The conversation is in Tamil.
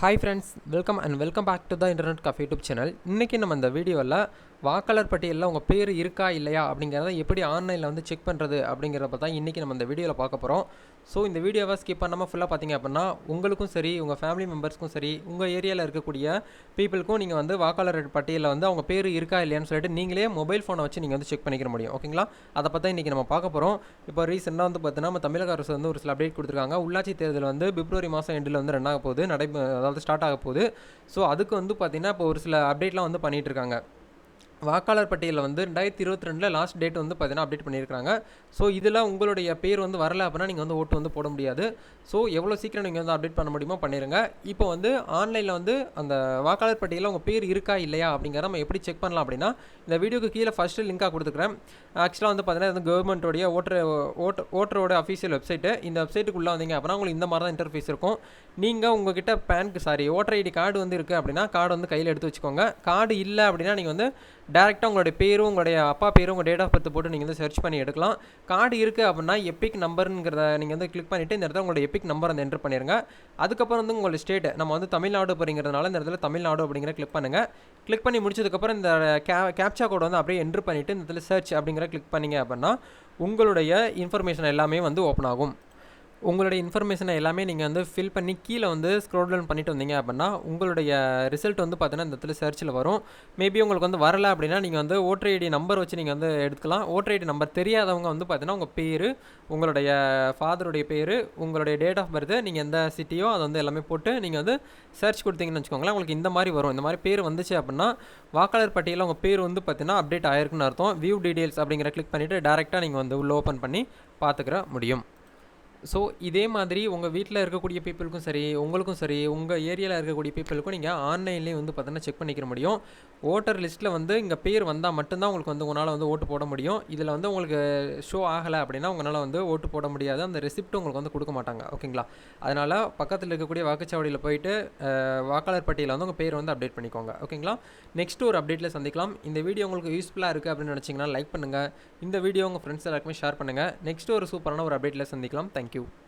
Hi friends welcome and welcome back to the internet cafe YouTube channel இன்றைக்கி நம்ம இந்த வீடியோவில் வாக்காளர் பட்டியலில் உங்கள் பேர் இருக்கா இல்லையா அப்படிங்கிறத எப்படி ஆன்லைனில் வந்து செக் பண்ணுறது அப்படிங்கிறத தான் இன்றைக்கி நம்ம இந்த வீடியோவில் பார்க்க போகிறோம் ஸோ இந்த வீடியோவை ஸ்கிப் பண்ணாமல் ஃபுல்லாக பார்த்தீங்க அப்படின்னா உங்களுக்கும் சரி உங்கள் ஃபேமிலி மெம்பர்ஸ்க்கும் சரி உங்கள் ஏரியாவில் இருக்கக்கூடிய பீப்புளுக்கும் நீங்கள் வந்து வாக்காளர் பட்டியலில் வந்து அவங்க பேர் இருக்கா இல்லையான்னு சொல்லிட்டு நீங்களே மொபைல் ஃபோனை வச்சு நீங்கள் வந்து செக் பண்ணிக்கிற முடியும். ஓகேங்களா அதை பார்த்தா இன்றைக்கி நம்ம பார்க்க போகிறோம் இப்போ ரீசெண்டாக வந்து பார்த்தீங்கன்னா நம்ம தமிழக அரசு வந்து ஒரு சில அப்டேட் கொடுத்துருக்காங்க. உள்ளாட்சி தேர்தல் வந்து பிப்ரவரி மாதம் எண்டில் வந்து ரெண்டாக போகுது. நடை அதாவது ஸ்டார்ட் ஆக போகுது ஸோ அதுக்கு வந்து பார்த்திங்கன்னா இப்போ ஒரு சில அப்டேட்லாம் வந்து பண்ணிகிட்ருக்காங்க வாக்காளர் பட்டியலில் வந்து ரெண்டாயிரத்தி இருபத்தி ரெண்டில் லாஸ்ட் டேட் வந்து பார்த்தீங்கன்னா அப்டேட் பண்ணியிருக்காங்க ஸோ இதில் உங்களுடைய பேர் வந்து வரல அப்படின்னா நீங்கள் வந்து ஓட்டு வந்து போட முடியாது. ஸோ எவ்வளோ சீக்கிரம் நீங்கள் வந்து அப்டேட் பண்ண முடியுமோ பண்ணிடுங்க இப்போ வந்து ஆன்லைனில் வந்து அந்த வாக்காளர் பட்டியலில் உங்கள் பேர் இருக்கா இல்லையா அப்படிங்கிறத நம்ம எப்படி செக் பண்ணலாம் அப்படின்னா இந்த வீடியோக்கு கீழே ஃபஸ்ட்டு லிங்காக கொடுத்துக்கிறேன் ஆக்சுவலாக வந்து பார்த்தீங்கன்னா இது கவர்மெண்ட்டோடைய ஓட்டர் ஓட்டர் ஓட்டரோட அஃபீஷியல் வெப்சைட்டு இந்த வெப்சைட்டுக்குள்ளே வந்தீங்க அப்படின்னா உங்களுக்கு இந்த மாதிரி தான் இன்டர்ஃபேஸ் இருக்கும். நீங்கள் உங்ககிட்ட PAN sorry voter ID card வந்து இருக்குது அப்படின்னா கார்டு வந்து கையில் எடுத்து வச்சுக்கோங்க. கார்டு இல்லை அப்படின்னா நீங்கள் வந்து டேரெக்டாக உங்களுடைய பேரும் உங்களுடைய அப்பா பேரும் உங்கள் டேட் ஆஃப் பர்த் போட்டு நீங்கள் வந்து சர்ச் பண்ணி எடுக்கலாம். கார்டு இருக்குது அப்படின்னா எப்பிக் நம்பருங்கிறத நீங்கள் வந்து கிளிக் பண்ணிவிட்டு இந்த இடத்துல உங்களுடைய எப்பிக் நம்பர் வந்து என்ட்ரு பண்ணிடுங்க அதுக்கப்புறம் வந்து உங்களுடைய ஸ்டேட் நம்ம வந்து தமிழ்நாடு அப்படிங்கிறதுனால இந்த இடத்துல தமிழ்நாடு அப்படிங்கிற கிளிக் பண்ணுங்கள் கிளிக் பண்ணி முடிச்சதுக்கப்புறம் இந்த கே கேப்சா கோட் வந்து அப்படியே என்ட்ரு பண்ணிவிட்டு இந்த இடத்துல சர்ச் அப்படிங்கிற கிளிக் பண்ணிங்க அப்படின்னா உங்களுடைய இன்ஃபர்மேஷன் எல்லாமே வந்து ஓப்பன் ஆகும். உங்களுடைய இன்ஃபர்மேஷனை எல்லாமே நீங்கள் வந்து ஃபில் பண்ணி கீழே வந்து ஸ்க்ரோல் டவுன் பண்ணிட்டு வந்தீங்க அப்படின்னா உங்களுடைய ரிசல்ட் வந்து பார்த்தீங்கன்னா இந்த இடத்துல சர்ச்சில் வரும். மேபி உங்களுக்கு வந்து வரலை அப்படின்னா நீங்கள் வந்து ஓட்டர் ஐடி நம்பர் வச்சு நீங்கள் வந்து எடுத்துக்கலாம். ஓட்டர் ஐடி நம்பர் தெரியாதவங்க வந்து பார்த்தீங்கன்னா உங்கள் பேர் உங்களுடைய ஃபாதருடைய பேர் உங்களுடைய டேட் ஆஃப் பர்த் நீங்கள் எந்த சிட்டியோ அதை வந்து எல்லாமே போட்டு நீங்கள் வந்து சர்ச் கொடுத்தீங்கன்னு வச்சுக்கோங்களேன் உங்களுக்கு இந்த மாதிரி வரும். இந்த மாதிரி பேர் வந்துச்சு அப்படின்னா வாக்காளர் பட்டியலில் உங்கள் பேர் வந்து பார்த்தீங்கன்னா அப்டேட் ஆயிருக்குன்னு அர்த்தம். வியூ டீடைல்ஸ் அப்படிங்கிற கிளிக் பண்ணிவிட்டு டேரெக்டாக நீங்கள் வந்து உள்ளே ஓப்பன் பண்ணி பார்த்துக்கிற முடியும். ஸோ இதே மாதிரி உங்கள் வீட்டில் இருக்கக்கூடிய பீப்புளுக்கும் சரி உங்களுக்கும் சரி உங்கள் ஏரியாவில் இருக்கக்கூடிய பீப்புளுக்கும் நீங்கள் ஆன்லைன்லேயே வந்து பார்த்தீங்கன்னா செக் பண்ணிக்கிற முடியும். ஓட்டர் லிஸ்ட்டில் வந்து இங்கே பேர் வந்தால் மட்டும்தான் உங்களுக்கு வந்து உங்களால் வந்து ஓட்டு போட முடியும். இதில் வந்து உங்களுக்கு ஷோ ஆகலை அப்படின்னா உங்களால் வந்து ஓட்டு போட முடியாது. அந்த ரெசிப்ட் உங்களுக்கு வந்து கொடுக்க மாட்டாங்க. ஓகேங்களா அதனால் பக்கத்தில் இருக்கக்கூடிய வாக்குச்சாவடியில் போயிட்டு வாக்காளர் பட்டியலில் வந்து உங்கள் பேர் வந்து அப்டேட் பண்ணிக்கோங்க. ஓகேங்களா நெக்ஸ்ட் ஒரு அப்டேட்டில் சந்திக்கலாம். இந்த வீடியோ உங்களுக்கு யூஸ்ஃபுல்லாக இருக்குது அப்படின்னு நினச்சிங்கன்னா லைக் பண்ணுங்கள் இந்த வீடியோ உங்கள் ஃப்ரெண்ட்ஸ் எல்லாருக்குமே ஷேர் பண்ணுங்கள் நெக்ஸ்ட் ஒரு சூப்பரான ஒரு அப்டேட்டில் சந்திக்கலாம். Thank Thank you.